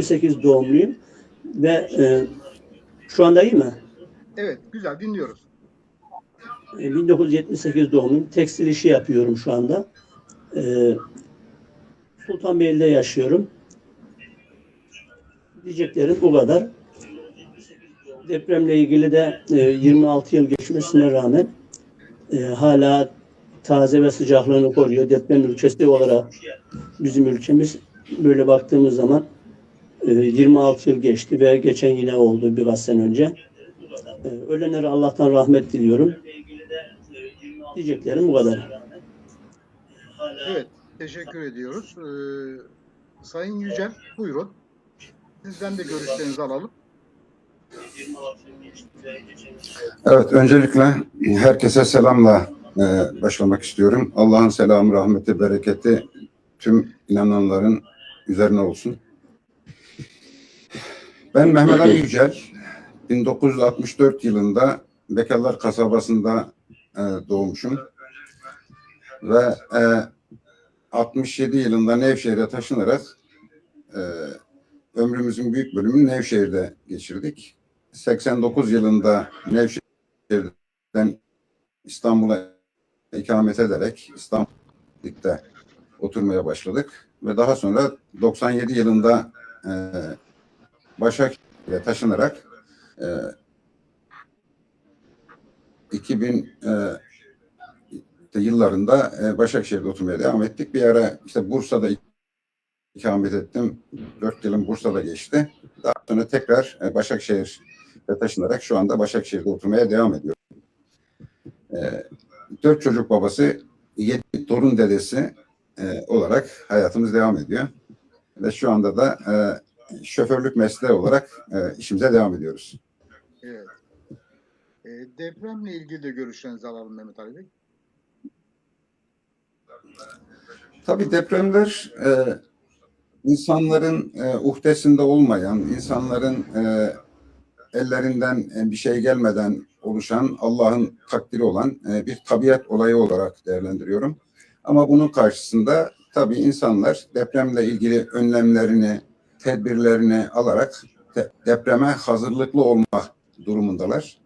1978 doğumluyum ve e, şu anda iyi mi? Evet, güzel dinliyoruz. E, 1978 doğumluyum. Tekstil işi yapıyorum şu anda. E, Sultanbeyli'de yaşıyorum. Diyeceklerim bu kadar. Depremle ilgili de e, 26 yıl geçmesine rağmen e, hala taze ve sıcaklığını koruyor. Deprem ülkesi olarak bizim ülkemiz böyle baktığımız zaman 26 yıl geçti ve geçen yine oldu birkaç sene önce. E, Ölenlere Allah'tan rahmet diliyorum. Diyeceklerim bu kadar. Evet, teşekkür ediyoruz. Ee, Sayın Yücel, buyurun. Sizden de görüşlerinizi alalım. Evet, öncelikle herkese selamla e, başlamak istiyorum. Allah'ın selamı, rahmeti, bereketi tüm inananların üzerine olsun. Ben Mehmet Ali Yücel, 1964 yılında Bekarlar kasabasında e, doğmuşum. Ve e, 67 yılında Nevşehir'e taşınarak e, ömrümüzün büyük bölümünü Nevşehir'de geçirdik. 89 yılında Nevşehir'den İstanbul'a ikamet ederek İstanbul'da oturmaya başladık ve daha sonra 97 yılında e, Başakşehir'e taşınarak e, 2000 e, yıllarında e, Başakşehir'de oturmaya devam ettik. Bir ara işte Bursa'da ikamet ettim. Dört yılım Bursa'da geçti. Daha sonra tekrar e, Başakşehir'e taşınarak şu anda Başakşehir'de oturmaya devam ediyorum. E, dört çocuk babası, yedi torun dedesi e, olarak hayatımız devam ediyor. Ve şu anda da e, şoförlük mesleği olarak e, işimize devam ediyoruz. Evet. Ee, depremle ilgili de görüşlerinizi alalım Mehmet Ali Bey. Tabii depremler e, insanların e, uhdesinde olmayan, insanların e, ellerinden e, bir şey gelmeden oluşan Allah'ın takdiri olan e, bir tabiat olayı olarak değerlendiriyorum. Ama bunun karşısında tabii insanlar depremle ilgili önlemlerini, tedbirlerini alarak de- depreme hazırlıklı olma durumundalar.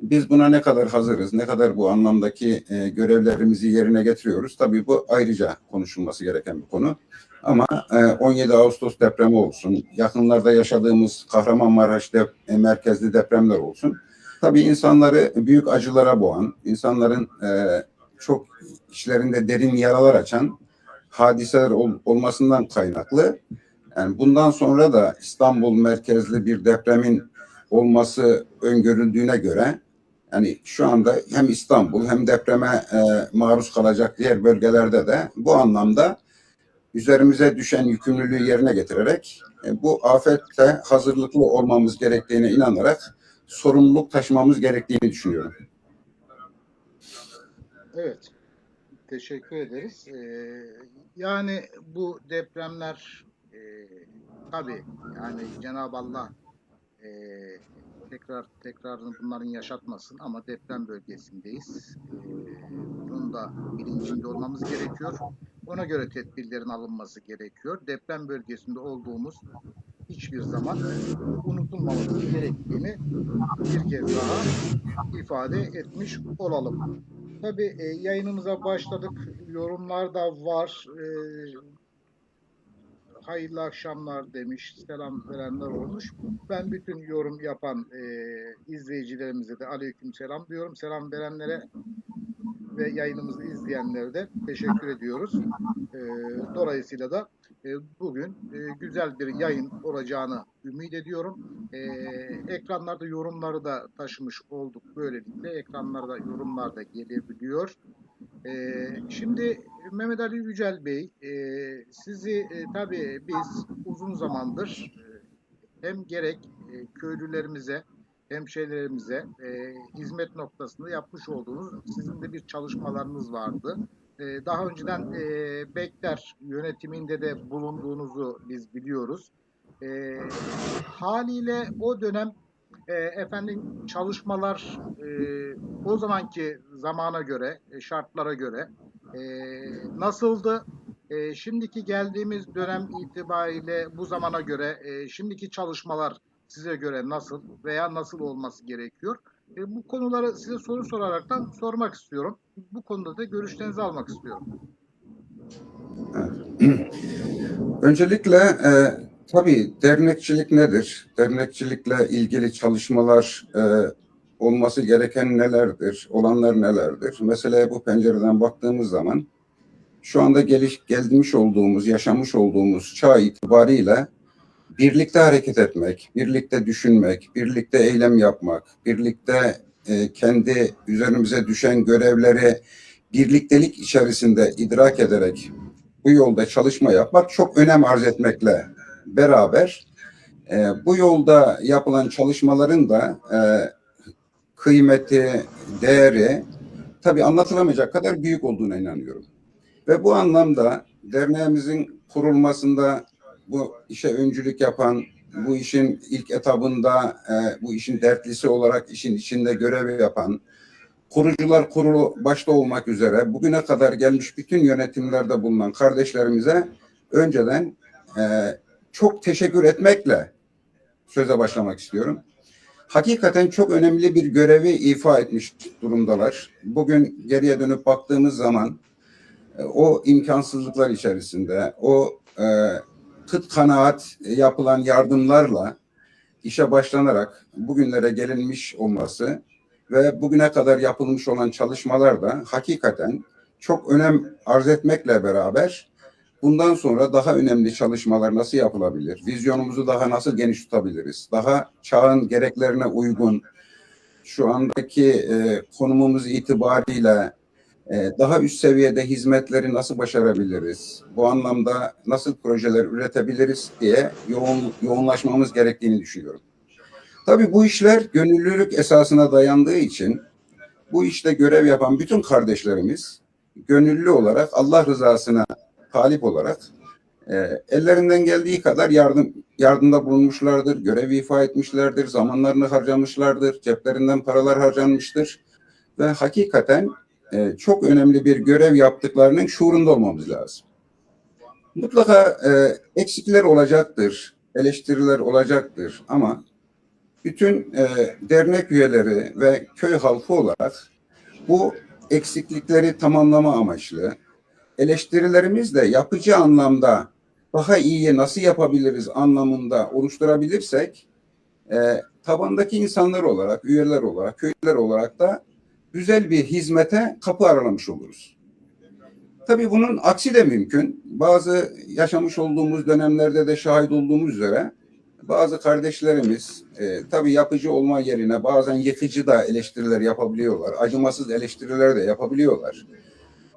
Biz buna ne kadar hazırız, ne kadar bu anlamdaki e, görevlerimizi yerine getiriyoruz. Tabii bu ayrıca konuşulması gereken bir konu. Ama e, 17 Ağustos depremi olsun, yakınlarda yaşadığımız Kahramanmaraş dep- e, merkezli depremler olsun. Tabii insanları büyük acılara boğan, insanların e, çok işlerinde derin yaralar açan hadiseler ol- olmasından kaynaklı. Yani bundan sonra da İstanbul merkezli bir depremin olması öngörüldüğüne göre yani şu anda hem İstanbul hem depreme e, maruz kalacak diğer bölgelerde de bu anlamda üzerimize düşen yükümlülüğü yerine getirerek e, bu afette hazırlıklı olmamız gerektiğine inanarak sorumluluk taşımamız gerektiğini düşünüyorum. Evet. Teşekkür ederiz. Ee, yani bu depremler e, tabii yani Cenab-ı Allah e, tekrar tekrarını bunların yaşatmasın ama deprem bölgesindeyiz. Ee, bunun da bilincinde olmamız gerekiyor. Ona göre tedbirlerin alınması gerekiyor. Deprem bölgesinde olduğumuz hiçbir zaman unutulmamamız gerektiğini bir kez daha ifade etmiş olalım. Tabii e, yayınımıza başladık. Yorumlar da var. E, hayırlı akşamlar demiş, selam verenler olmuş. Ben bütün yorum yapan e, izleyicilerimize de aleyküm selam diyorum. Selam verenlere ve yayınımızı izleyenlere de teşekkür ediyoruz. E, dolayısıyla da e, bugün e, güzel bir yayın olacağını ümit ediyorum. E, ekranlarda yorumları da taşımış olduk. Böylelikle ekranlarda yorumlar da gelebiliyor. E, şimdi Mehmet Ali Yücel Bey, e, sizi e, tabii biz uzun zamandır e, hem gerek e, köylülerimize hemşehrilerimize e, hizmet noktasında yapmış olduğunuz sizin de bir çalışmalarınız vardı. E, daha önceden e, Bekler yönetiminde de bulunduğunuzu biz biliyoruz. E, haliyle o dönem e, efendim çalışmalar e, o zamanki zamana göre, e, şartlara göre e, nasıldı E, şimdiki geldiğimiz dönem itibariyle bu zamana göre e, şimdiki çalışmalar size göre nasıl veya nasıl olması gerekiyor? E, bu konuları size soru soraraktan sormak istiyorum. Bu konuda da görüşlerinizi almak istiyorum. Öncelikle e, tabii dernekçilik nedir? Dernekçilikle ilgili çalışmalar e, olması gereken nelerdir? Olanlar nelerdir? Meseleye bu pencereden baktığımız zaman şu anda geliş, gelmiş olduğumuz, yaşamış olduğumuz çağ itibariyle birlikte hareket etmek, birlikte düşünmek, birlikte eylem yapmak, birlikte e, kendi üzerimize düşen görevleri birliktelik içerisinde idrak ederek bu yolda çalışma yapmak çok önem arz etmekle beraber e, bu yolda yapılan çalışmaların da e, kıymeti, değeri tabii anlatılamayacak kadar büyük olduğuna inanıyorum. Ve bu anlamda derneğimizin kurulmasında bu işe öncülük yapan, bu işin ilk etabında e, bu işin dertlisi olarak işin içinde görevi yapan, kurucular kurulu başta olmak üzere bugüne kadar gelmiş bütün yönetimlerde bulunan kardeşlerimize önceden e, çok teşekkür etmekle söze başlamak istiyorum. Hakikaten çok önemli bir görevi ifa etmiş durumdalar. Bugün geriye dönüp baktığımız zaman e, o imkansızlıklar içerisinde, o e, kıt kanaat yapılan yardımlarla işe başlanarak bugünlere gelinmiş olması ve bugüne kadar yapılmış olan çalışmalar da hakikaten çok önem arz etmekle beraber bundan sonra daha önemli çalışmalar nasıl yapılabilir? Vizyonumuzu daha nasıl geniş tutabiliriz? Daha çağın gereklerine uygun şu andaki e, konumumuz itibariyle e, daha üst seviyede hizmetleri nasıl başarabiliriz? Bu anlamda nasıl projeler üretebiliriz diye yoğun, yoğunlaşmamız gerektiğini düşünüyorum. Tabii bu işler gönüllülük esasına dayandığı için bu işte görev yapan bütün kardeşlerimiz gönüllü olarak Allah rızasına talip olarak e, ellerinden geldiği kadar yardım yardımda bulunmuşlardır, görev ifa etmişlerdir, zamanlarını harcamışlardır, ceplerinden paralar harcanmıştır ve hakikaten e, çok önemli bir görev yaptıklarının şuurunda olmamız lazım. Mutlaka e, eksikler olacaktır, eleştiriler olacaktır ama bütün e, dernek üyeleri ve köy halkı olarak bu eksiklikleri tamamlama amaçlı eleştirilerimiz de yapıcı anlamda daha iyi nasıl yapabiliriz anlamında oluşturabilirsek e, tabandaki insanlar olarak, üyeler olarak, köylüler olarak da güzel bir hizmete kapı aralamış oluruz. Tabii bunun aksi de mümkün. Bazı yaşamış olduğumuz dönemlerde de şahit olduğumuz üzere bazı kardeşlerimiz e, tabii yapıcı olma yerine bazen yıkıcı da eleştiriler yapabiliyorlar. Acımasız eleştiriler de yapabiliyorlar.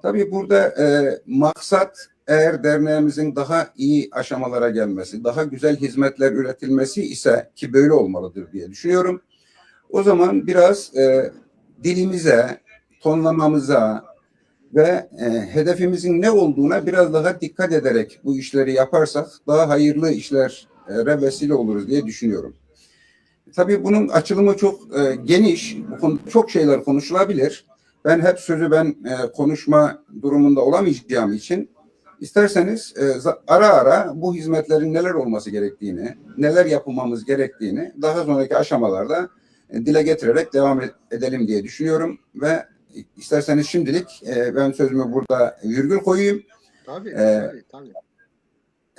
Tabii burada e, maksat eğer derneğimizin daha iyi aşamalara gelmesi, daha güzel hizmetler üretilmesi ise ki böyle olmalıdır diye düşünüyorum. O zaman biraz e, dilimize, tonlamamıza ve e, hedefimizin ne olduğuna biraz daha dikkat ederek bu işleri yaparsak daha hayırlı işlere vesile oluruz diye düşünüyorum. Tabii bunun açılımı çok e, geniş, bu konu, çok şeyler konuşulabilir. Ben hep sözü ben e, konuşma durumunda olamayacağım için isterseniz e, ara ara bu hizmetlerin neler olması gerektiğini, neler yapılmamız gerektiğini daha sonraki aşamalarda e, dile getirerek devam edelim diye düşünüyorum ve isterseniz şimdilik e, ben sözümü burada virgül koyayım. Tabii, Ee, tabii, tabii.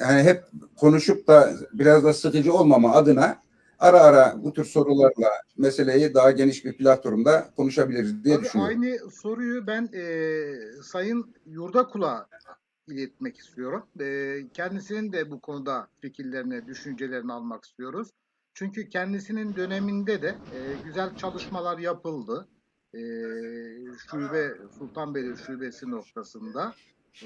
Yani hep konuşup da biraz da sıkıcı olmama adına ara ara bu tür sorularla meseleyi daha geniş bir platformda konuşabiliriz diye Tabii düşünüyorum. aynı soruyu ben e, Sayın Yurdakul'a iletmek istiyorum. E, kendisinin de bu konuda fikirlerini, düşüncelerini almak istiyoruz. Çünkü kendisinin döneminde de e, güzel çalışmalar yapıldı. E, şube, Sultanbeyli Şubesi noktasında.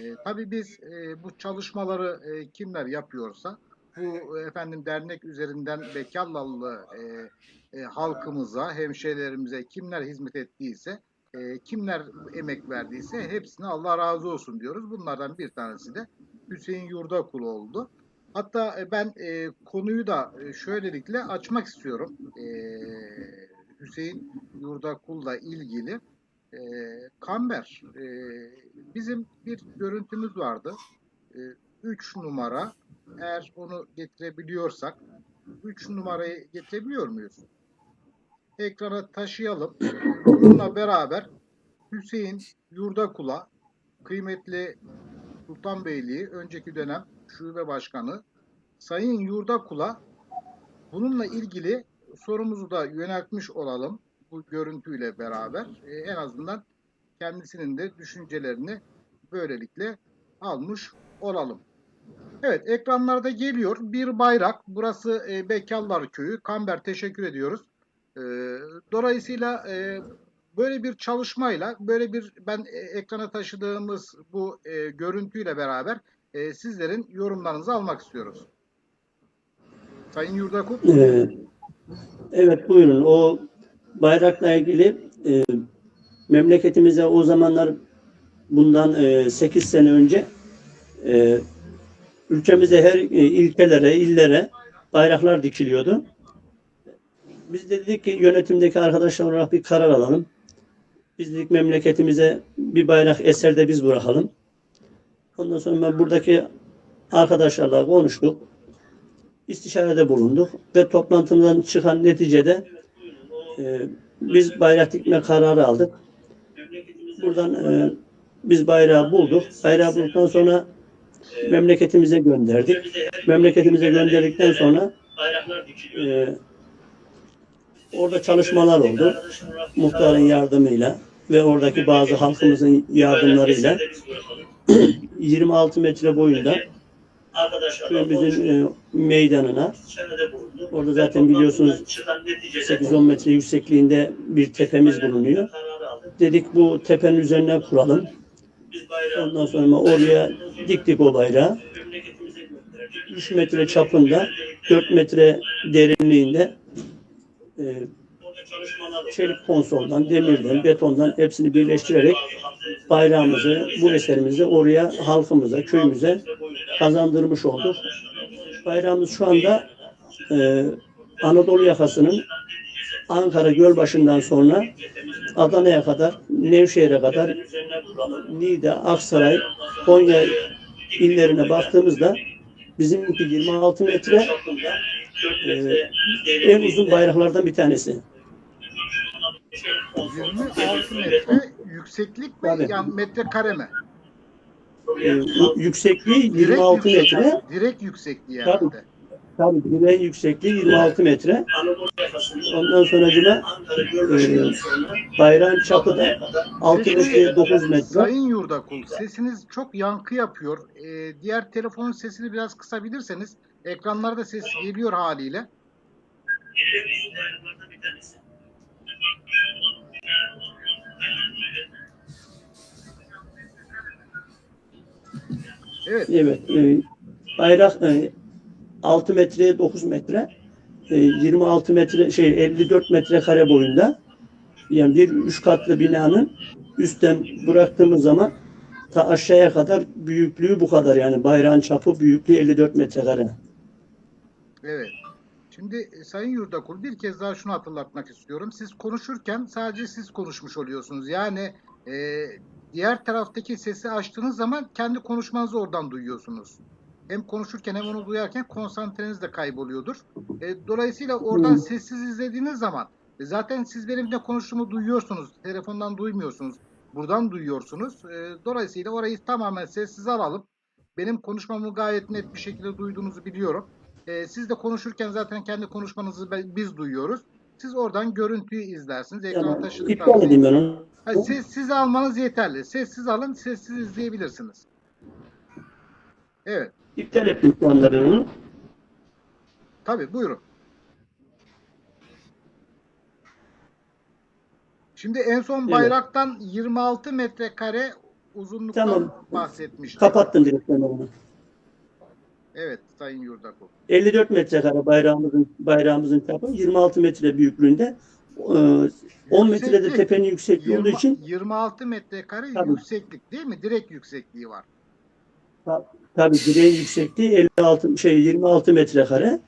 E, tabii biz e, bu çalışmaları e, kimler yapıyorsa bu e, efendim dernek üzerinden Bekarlılı e, e, halkımıza, hemşehrilerimize kimler hizmet ettiyse, e, kimler emek verdiyse hepsine Allah razı olsun diyoruz. Bunlardan bir tanesi de Hüseyin Yurdakul oldu. Hatta e, ben e, konuyu da e, şöylelikle açmak istiyorum. E, Hüseyin Yurdakul'la ilgili. E, Kamber, e, bizim bir görüntümüz vardı. 3 numara eğer onu getirebiliyorsak 3 numarayı getirebiliyor muyuz? Ekrana taşıyalım. Bununla beraber Hüseyin Yurdakula kıymetli Sultanbeyliği önceki dönem şube başkanı Sayın Yurdakula bununla ilgili sorumuzu da yöneltmiş olalım bu görüntüyle beraber. Ee, en azından kendisinin de düşüncelerini böylelikle almış olalım. Evet ekranlarda geliyor bir bayrak. Burası e, Bekallar Köyü. Kamber teşekkür ediyoruz. Ee, dolayısıyla e, böyle bir çalışmayla böyle bir ben e, ekrana taşıdığımız bu e, görüntüyle beraber e, sizlerin yorumlarınızı almak istiyoruz. Sayın Yurdakul. Ee, evet buyurun. O bayrakla ilgili e, memleketimize o zamanlar bundan e, 8 sene önce e, ülkemize her e, ilkelere, illere bayraklar dikiliyordu. Biz de dedik ki yönetimdeki arkadaşlar olarak bir karar alalım. Biz dedik memleketimize bir bayrak eserde biz bırakalım. Ondan sonra ben buradaki arkadaşlarla konuştuk. İstişarede bulunduk ve toplantımızdan çıkan neticede e, biz bayrak dikme kararı aldık. Buradan e, biz bayrağı bulduk. Bayrağı bulduktan sonra memleketimize gönderdik. Memleketimize gönderdikten sonra e, orada çalışmalar oldu. Muhtarın yardımıyla ve oradaki bazı halkımızın yardımlarıyla 26 metre boyunda köyümüzün e, meydanına orada zaten biliyorsunuz 8-10 metre yüksekliğinde bir tepemiz bulunuyor. Dedik bu tepenin üzerine kuralım. Ondan sonra oraya diktik o bayrağı. 3 metre çapında, 4 metre derinliğinde e, çelik konsoldan, demirden, betondan hepsini birleştirerek bayrağımızı, bu eserimizi oraya halkımıza, köyümüze kazandırmış olduk. Bayrağımız şu anda e, Anadolu yakasının Ankara Gölbaşı'ndan sonra Adana'ya kadar, Nevşehir'e kadar, Niğde, Aksaray, Konya illerine baktığımızda bizimki 26 metre e, en uzun bayraklardan bir tanesi. 26 metre yükseklik mi? Tabii. Yani metrekare mi? E, yüksekliği Direkt 26 yüksek- metre. Direkt yüksekliği Tabii. Tabii direğin yüksekliği 26 metre. Ondan sonra e, bayrağın çapı da 6 metre 9 metre. Sayın Yurdakul sesiniz çok yankı yapıyor. Ee, diğer telefonun sesini biraz kısabilirseniz ekranlarda ses geliyor haliyle. Evet. Evet. e, bayrak e, 6 metre 9 metre e, 26 metre şey 54 metre kare boyunda yani bir üç katlı binanın üstten bıraktığımız zaman ta aşağıya kadar büyüklüğü bu kadar yani bayrağın çapı büyüklüğü 54 metrekare. Evet. Şimdi e, Sayın Yurdakul bir kez daha şunu hatırlatmak istiyorum. Siz konuşurken sadece siz konuşmuş oluyorsunuz. Yani e, diğer taraftaki sesi açtığınız zaman kendi konuşmanızı oradan duyuyorsunuz. Hem konuşurken hem onu duyarken konsantreniz de kayboluyordur. E, dolayısıyla oradan Hmm. sessiz izlediğiniz zaman e, zaten siz benim ne konuştuğumu duyuyorsunuz. Telefondan duymuyorsunuz. Buradan duyuyorsunuz. E, dolayısıyla orayı tamamen sessiz alalım. Benim konuşmamı gayet net bir şekilde duyduğunuzu biliyorum. Ee, siz de konuşurken zaten kendi konuşmanızı biz duyuyoruz. Siz oradan görüntüyü izlersiniz. Tamam. taşıdıktan İptal edeyim ben onu. Ha, sessiz almanız yeterli. Sessiz alın, sessiz izleyebilirsiniz. Evet, İptal ben onu. tabii buyurun. Şimdi en son Evet. bayraktan 26 metrekare uzunluktan Tamam. bahsetmiştik. Kapattım direkt ben onu. Evet, Sayın Yurdakul. 54 metrekare bayrağımızın bayrağımızın çapı 26 metre büyüklüğünde. Ee, 10 metrede Yükseklik. tepenin yüksekliği olduğu 20 için 26 metrekare Tabii. yükseklik değil mi? Direkt yüksekliği var. tabii direğin yüksekliği 56 şey 26 metrekare.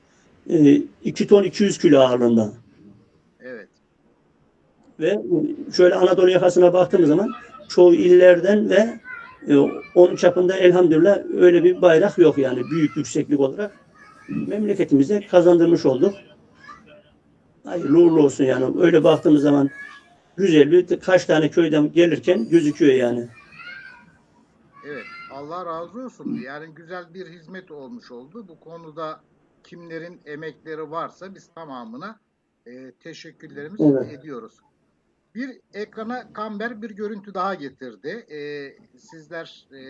2 ton 200 kilo ağırlığında. Evet. Ve şöyle Anadolu yakasına baktığımız zaman çoğu illerden ve E, onun çapında elhamdülillah öyle bir bayrak yok yani büyük yükseklik olarak. Memleketimize kazandırmış olduk. Hayırlı uğurlu olsun yani. Öyle baktığımız zaman güzel bir kaç tane köyden gelirken gözüküyor yani. Evet, Allah razı olsun. Yani güzel bir hizmet olmuş oldu. Bu konuda kimlerin emekleri varsa biz tamamına e, teşekkürlerimizi Evet. ediyoruz. Bir ekrana Kamber bir görüntü daha getirdi. E, sizler e,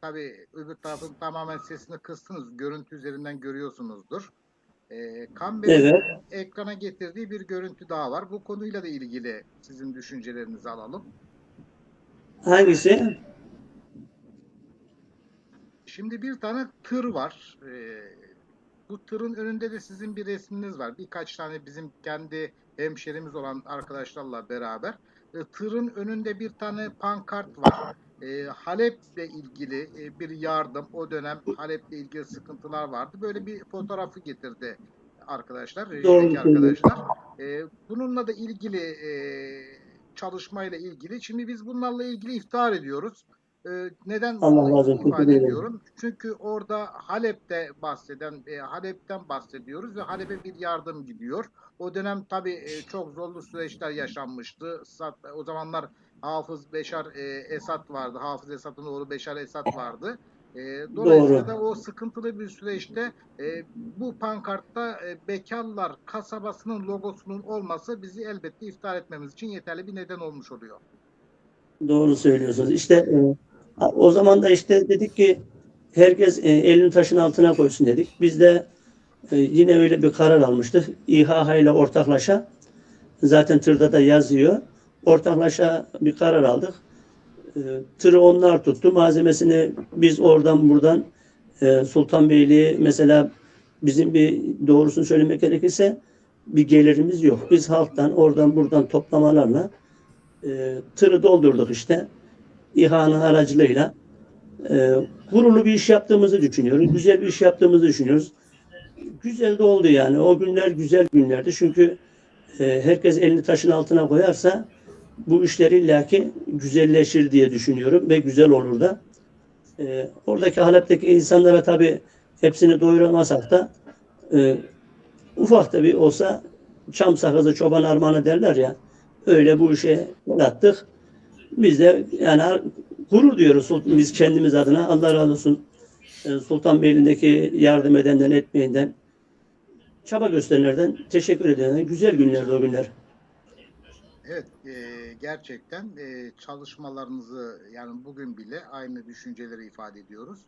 tabii öbür tarafın tamamen sesini kıstınız. Görüntü üzerinden görüyorsunuzdur. E, Kamber'in Evet. ekrana getirdiği bir görüntü daha var. Bu konuyla da ilgili sizin düşüncelerinizi alalım. Hangisi? Şimdi bir tane tır var. Ee, bu tırın önünde de sizin bir resminiz var. Birkaç tane bizim kendi hemşerimiz olan arkadaşlarla beraber. Ee, tırın önünde bir tane pankart var. Ee, Halep'le ilgili e, bir yardım. O dönem Halep'le ilgili sıkıntılar vardı. Böyle bir fotoğrafı getirdi arkadaşlar, rejideki arkadaşlar. Ee, bununla da ilgili e, çalışmayla ilgili. Şimdi biz bunlarla ilgili iftihar ediyoruz. Ee, neden Allah ifade ediyorum? Çünkü orada Halep'te bahseden, e, Halep'ten bahsediyoruz ve Halep'e bir yardım gidiyor. O dönem tabii e, çok zorlu süreçler yaşanmıştı. O zamanlar Hafız Beşar e, Esat vardı. Hafız Esat'ın oğlu Beşar Esat vardı. E, dolayısıyla Doğru. da o sıkıntılı bir süreçte e, bu pankartta e, Bekarlar kasabasının logosunun olması bizi elbette iftihar etmemiz için yeterli bir neden olmuş oluyor. Doğru söylüyorsunuz. İşte e, o zaman da işte dedik ki herkes e, elini taşın altına koysun dedik. Biz de e, yine öyle bir karar almıştık. İHA ile ortaklaşa zaten tırda da yazıyor. Ortaklaşa bir karar aldık. E, tırı onlar tuttu. Malzemesini biz oradan buradan Sultanbeyli mesela bizim bir doğrusunu söylemek gerekirse bir gelirimiz yok. Biz halktan oradan buradan toplamalarla e, tırı doldurduk işte. İHA'nın aracılığıyla. E, gururlu bir iş yaptığımızı düşünüyoruz. Güzel bir iş yaptığımızı düşünüyoruz. Güzel de oldu yani. O günler güzel günlerdi. Çünkü e, herkes elini taşın altına koyarsa bu işler illaki güzelleşir diye düşünüyorum ve güzel olur da. E, oradaki Halep'teki insanlara tabii hepsini doyuramazsak da e, ufak da bir olsa çam sakızı çoban armağanı derler ya öyle bu işe el attık. Biz de yani gurur diyoruz Sultan- biz kendimiz adına. Allah razı olsun. e, Sultanbeyli'ndeki yardım edenden, etmeyenden, çaba gösterenlerden teşekkür edenlerden. Güzel günlerdi o günler. Evet, e, gerçekten e, çalışmalarınızı yani bugün bile aynı düşünceleri ifade ediyoruz.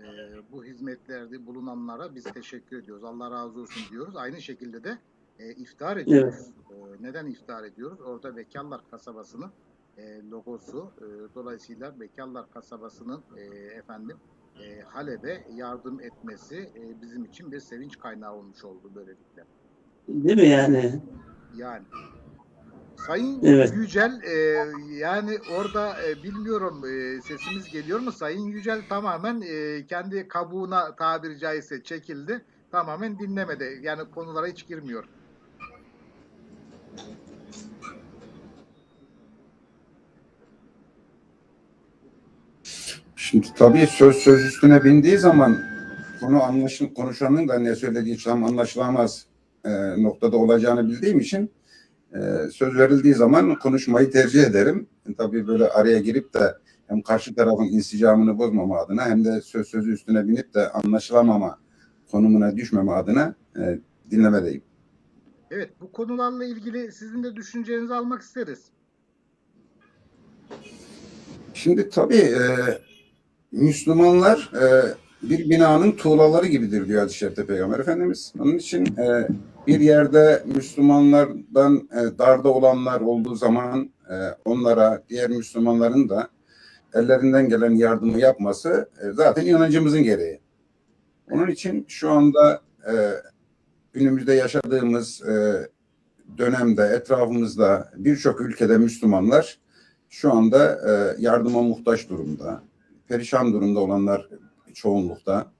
E, bu hizmetlerde bulunanlara biz teşekkür ediyoruz. Allah razı olsun diyoruz. Aynı şekilde de e, iftihar ediyoruz. E, neden iftihar ediyoruz? Orada Bekarlar Kasabası'nın e, logosu. E, dolayısıyla Bekarlar Kasabası'nın e, efendim e, Halep'e yardım etmesi e, bizim için bir sevinç kaynağı olmuş oldu böylelikle. Değil mi yani? Yani. Sayın Evet. Yücel e, yani orada e, bilmiyorum e, sesimiz geliyor mu? Sayın Yücel tamamen e, kendi kabuğuna tabiri caizse çekildi. Tamamen dinlemedi. Yani konulara hiç girmiyor. Şimdi tabii söz söz üstüne bindiği zaman konu anlaşın konuşanın da ne söylediği tam anlaşılamaz e, noktada olacağını bildiğim için e, söz verildiği zaman konuşmayı tercih ederim. E, tabii böyle araya girip de hem karşı tarafın insicamını bozmama adına hem de söz sözü üstüne binip de anlaşılamama konumuna düşmeme adına e, dinlemedeyim. Evet bu konularla ilgili sizin de düşüncelerinizi almak isteriz. Şimdi tabii e, Müslümanlar e, bir binanın tuğlaları gibidir diyor hadis-i şerifte Peygamber Efendimiz. Onun için e, bir yerde Müslümanlardan e, darda olanlar olduğu zaman e, onlara diğer Müslümanların da ellerinden gelen yardımı yapması e, zaten inancımızın gereği. Onun için şu anda e, günümüzde yaşadığımız e, dönemde etrafımızda birçok ülkede Müslümanlar şu anda e, yardıma muhtaç durumda. Perişan durumda olanlar çoğunlukta.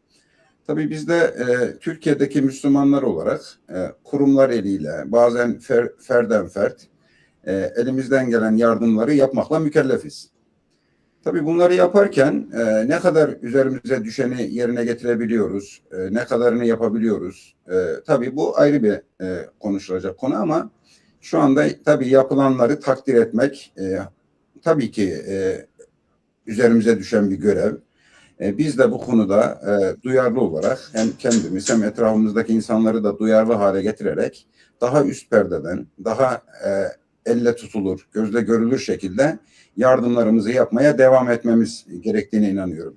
Tabii biz de e, Türkiye'deki Müslümanlar olarak e, kurumlar eliyle bazen fer, ferden fert e, elimizden gelen yardımları yapmakla mükellefiz. Tabii bunları yaparken e, ne kadar üzerimize düşeni yerine getirebiliyoruz, e, ne kadarını yapabiliyoruz. E, tabii bu ayrı bir e, konuşulacak konu ama şu anda tabii yapılanları takdir etmek e, tabii ki e, üzerimize düşen bir görev. E, biz de bu konuda e, duyarlı olarak hem kendimiz hem etrafımızdaki insanları da duyarlı hale getirerek daha üst perdeden, daha e, elle tutulur, gözle görülür şekilde yardımlarımızı yapmaya devam etmemiz gerektiğine inanıyorum.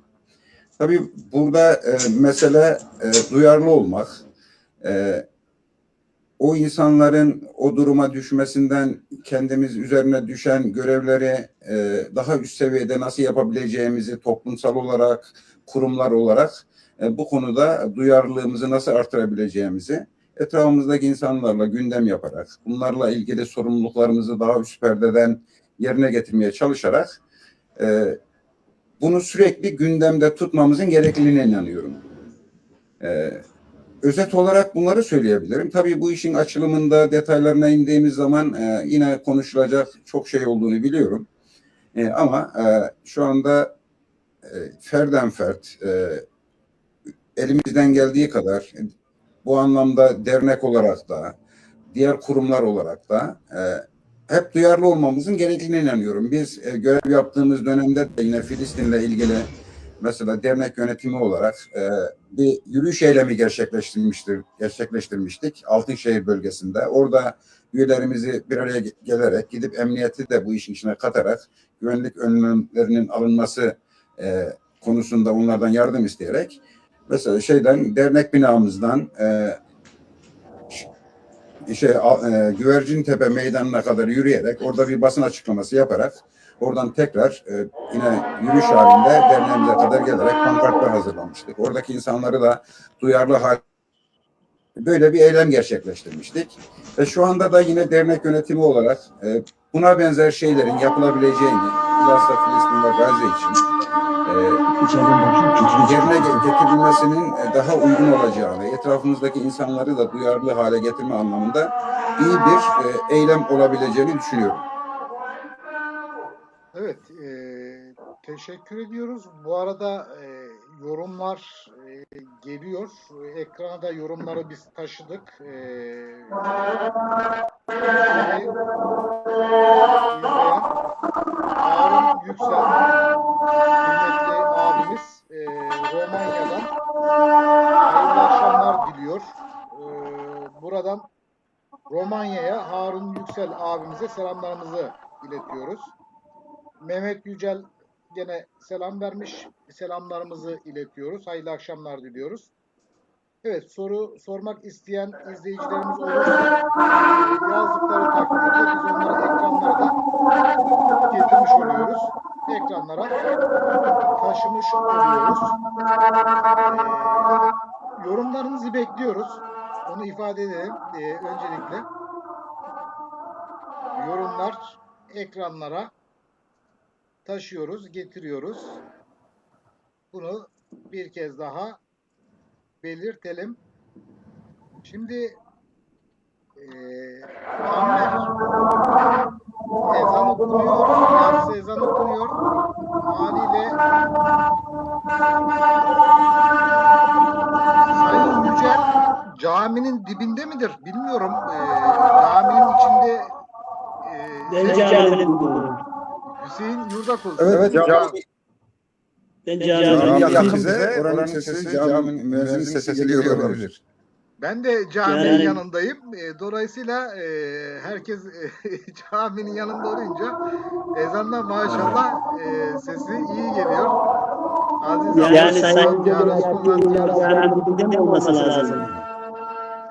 Tabii burada e, mesele e, duyarlı olmak. E, o insanların o duruma düşmesinden kendimiz üzerine düşen görevleri e, daha üst seviyede nasıl yapabileceğimizi toplumsal olarak, kurumlar olarak e, bu konuda duyarlılığımızı nasıl artırabileceğimizi etrafımızdaki insanlarla gündem yaparak, bunlarla ilgili sorumluluklarımızı daha üst perdeden yerine getirmeye çalışarak e, bunu sürekli gündemde tutmamızın gerekliliğine inanıyorum. E, özet olarak bunları söyleyebilirim. Tabii bu işin açılımında detaylarına indiğimiz zaman e, yine konuşulacak çok şey olduğunu biliyorum. E, ama e, şu anda e, ferden fert e, elimizden geldiği kadar e, bu anlamda dernek olarak da diğer kurumlar olarak da e, hep duyarlı olmamızın gerektiğine inanıyorum. Biz e, görev yaptığımız dönemde de yine Filistin'le ilgili mesela dernek yönetimi olarak e, bir yürüyüş eylemi gerçekleştirmiştir, gerçekleştirmiştik Altınşehir bölgesinde. Orada üyelerimizi bir araya ge- gelerek gidip emniyeti de bu işin içine katarak güvenlik önlemlerinin alınması e, konusunda onlardan yardım isteyerek mesela şeyden dernek binamızdan e, şey e, Güvercin Tepe meydanına kadar yürüyerek orada bir basın açıklaması yaparak oradan tekrar e, yine yürüyüş halinde derneğimize kadar gelerek pankartlar hazırlamıştık. Oradaki insanları da duyarlı hal böyle bir eylem gerçekleştirmiştik. Ve şu anda da yine dernek yönetimi olarak e, buna benzer şeylerin yapılabileceğini bilhassa Filistin ve Gazze için e, yerine ge- getirilmesinin e, daha uygun olacağını, etrafımızdaki insanları da duyarlı hale getirme anlamında iyi bir e, eylem olabileceğini düşünüyorum. Evet, e, teşekkür ediyoruz. Bu arada e, yorumlar e, geliyor. Ekrana da yorumları biz taşıdık. E, Harun Yüksel, kıymetli abimiz e, Romanya'dan hayırlı akşamlar diliyor. E, buradan Romanya'ya Harun Yüksel abimize selamlarımızı iletiyoruz. Mehmet Yücel gene selam vermiş. Selamlarımızı iletiyoruz. Hayırlı akşamlar diliyoruz. Evet soru sormak isteyen izleyicilerimiz olursa yazdıkları takdirde biz onları ekranlarda getirmiş oluyoruz. Ekranlara taşımış oluyoruz. E, yorumlarınızı bekliyoruz. Onu ifade edelim e, öncelikle. Yorumlar ekranlara taşıyoruz, getiriyoruz. Bunu bir kez daha belirtelim. Şimdi Kamber ezan okunuyor, yatsı ezan okunuyor. Haliyle Sayın Yücel caminin dibinde midir? Bilmiyorum. Eee caminin içinde Ben ses- caminin buldum. Hüseyin Yurdakul. Evet, Cami- cami, Ben cami caminin yakın bize, oranın sesi, caminin müezzin sesi geliyor olabilir. Ben de caminin Yani- yanındayım. E, dolayısıyla e, herkes e, caminin yanında olunca ezanla maşallah e, sesi iyi geliyor. Aziz Yani Allah, Sayın ya Resulullah dibinde mi olması lazım?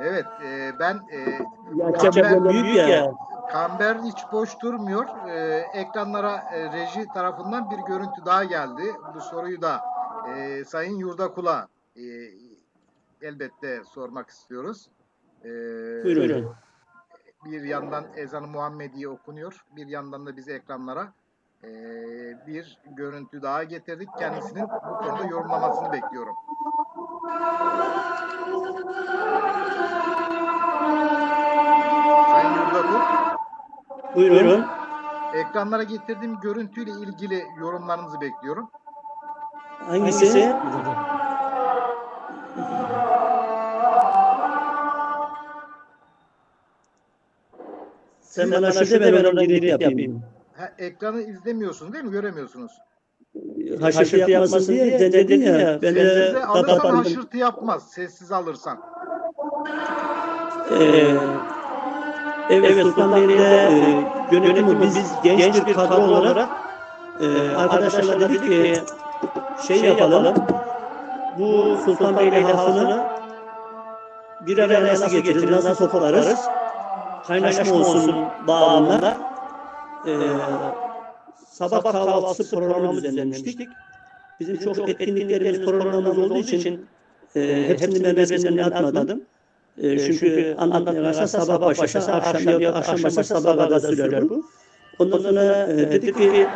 Evet, e, ben e, büyük ya. Kamber hiç boş durmuyor. E, ekranlara e, reji tarafından bir görüntü daha geldi. Bu soruyu da e, Sayın Yurdakul'a e, elbette sormak istiyoruz. E, Buyurun. bir yandan ezan-ı Muhammedi okunuyor, bir yandan da bizi ekranlara e, bir görüntü daha getirdik. Kendisinin bu konuda yorumlamasını bekliyorum. Buyurun. ek, ekranlara getirdiğim görüntüyle ilgili yorumlarınızı bekliyorum. Hangisi? Sen bana şu de ben oradan geri yapayım. Ha, ekranı izlemiyorsunuz değil mi? Göremiyorsunuz. Haşırtı yapmasın diye de- dedin ya. Ben de alırsan kapattım. haşırtı yapmaz. Sessiz alırsan. Ee, evet Sultanbeyli'de e, yönetimi biz genç bir kadro olarak e, arkadaşlarla dedik ki şey yapalım. Bu Sultanbeyli halkını bir araya nasıl getirir, nasıl toplarız? Kaynaşma olsun bağlamında e, sabah kahvaltısı programı düzenlemiştik. Bizim çok etkinliklerimiz programımız olduğu için e, hepsini ben besmele atmadım. E, çünkü anlatmaya kalkarsa sabah başlasa akşam ya akşam başlasa sabah kadar sürer bu. Ondan sonra e, dedik ki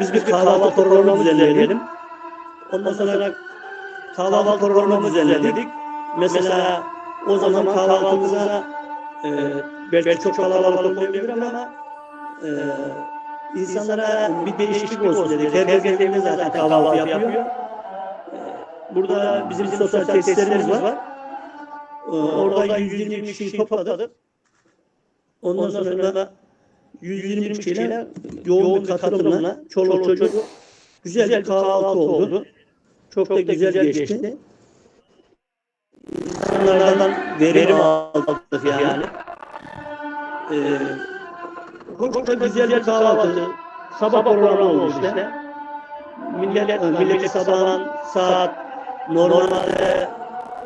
biz bir kahvaltı programı düzenleyelim. Ondan sonra kahvaltı programı düzenledik. Mesela o zaman kahvaltımıza e, belki çok kalabalık olmayabilir ama e, insanlara bir değişiklik olsun dedik. Herkes evinde zaten kahvaltı yapıyor. E, Burada bizim sosyal tesislerimiz var. Ee, Orada 120 kişiyi topladık. Ondan sonra da 120 kişiyle yoğun bir katılımla çoluk çocuk güzel bir kahvaltı oldu. Çok da güzel geçti. İnsanlardan verim aldık yani. Ee, çok da güzel bir kahvaltı. Sabah programı oldu işte. Millet, milleti sabahın saat normalde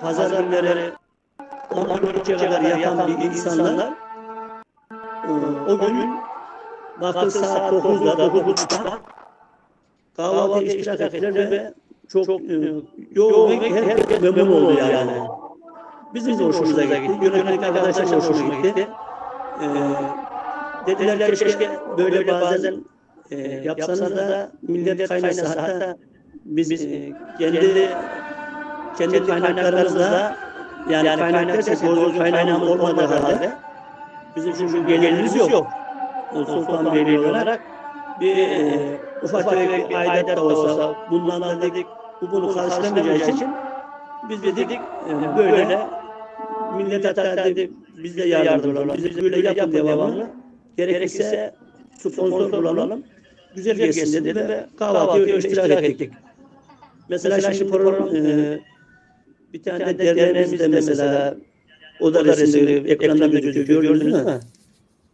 pazar günleri 10-12'ye kadar yapan bir insanlar e, o gün baktık saat 9'da 9.30'da kahvaltıya iştirak ettiler ve çok e, yoğun ve herkes memnun oldu yani. Bizim de hoşumuza gitti. Yönetmelik arkadaşlar da hoşuma gitti. E, dediler ki keşke böyle bazen e, yapsanız da millet kaynasa hatta biz e, kendi kendi kaynaklarımızla yani, yani kaynak dersek bozuk kaynağımız olmadığı halde bizim çünkü gelirimiz yok. Sultan Beyli olarak bir e, ufak tefek bir aidat da olsa bundan da dedik bu bunu karşılamayacağı için biz dedik e, böyle millet hatta dedik biz de yardımcı olalım. Biz de böyle yapın devamlı. Gerekirse sponsor bulalım. Güzel gelsin dedi ve kahvaltıya öyle iştirak ettik. Mesela şimdi program e, bir tane de derneğimizde mesela o da resimde ekranda gözüküyor gördünüz mü?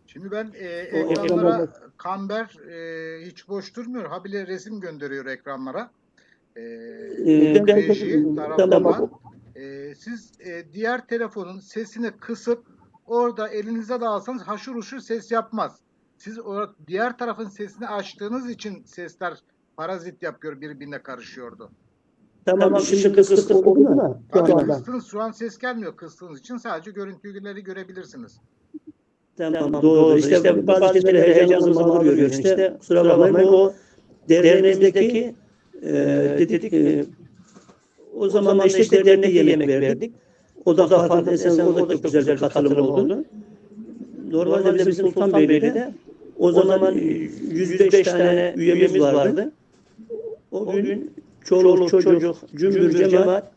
Şimdi ben e, ekranlara Kamber e, hiç boş durmuyor. Habire resim gönderiyor ekranlara. E, Ee, Tamam. tarafından. E, siz e, diğer telefonun sesini kısıp orada elinize de alsanız haşır uşur ses yapmaz. Siz o diğer tarafın sesini açtığınız için sesler parazit yapıyor birbirine karışıyordu. Tamam şimdi kısık oldu da şu Abi anda. kıstınız şu an ses gelmiyor kıstığınız için sadece görüntüleri görebilirsiniz. Tamam doğru. İşte bazı kişiler heyecanımızı mağdur görüyor. İşte kusura bakmayın o derneğimizdeki e, dedik e, o zaman da işte derneğe yemek verdik. O da fark ederseniz o da çok güzel bir katılım oldu. Normalde bizim Sultanbeyli'de o zaman 105 tane üyemiz vardı. O gün çoluk çocuk, cümbür cemaat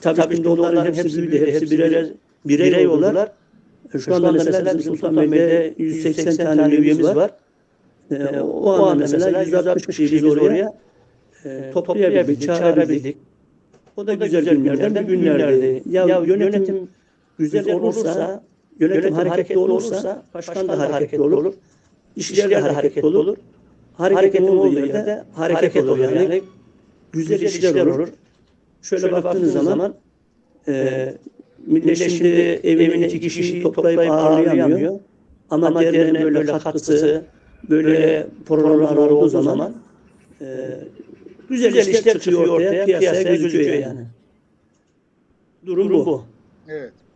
tabii şimdi onların hepsi büyüdü. Hepsi birer birey oldular. Şu anda mesela bizim Sultanbeyli'de 180 tane üyemiz var. Ee, o anda mesela 160 kişiyi biz oraya e, toplayabildik, çağırabildik. O da güzel günlerden bir günlerdi. Ya yönetim güzel olursa, yönetim hareketli olursa, başkan da hareketli olur, işler de hareketli olur. Hareketin olduğu yerde hareket olur yani. Güzel işler olur. Şöyle baktığınız zaman e, millet şimdi evine iki kişiyi toplayıp ağırlayamıyor. Ama derneğin böyle katkısı, böyle programlar olduğu zaman e, güzel işler çıkıyor ortaya, piyasaya gözüküyor yani. Durum bu. Evet.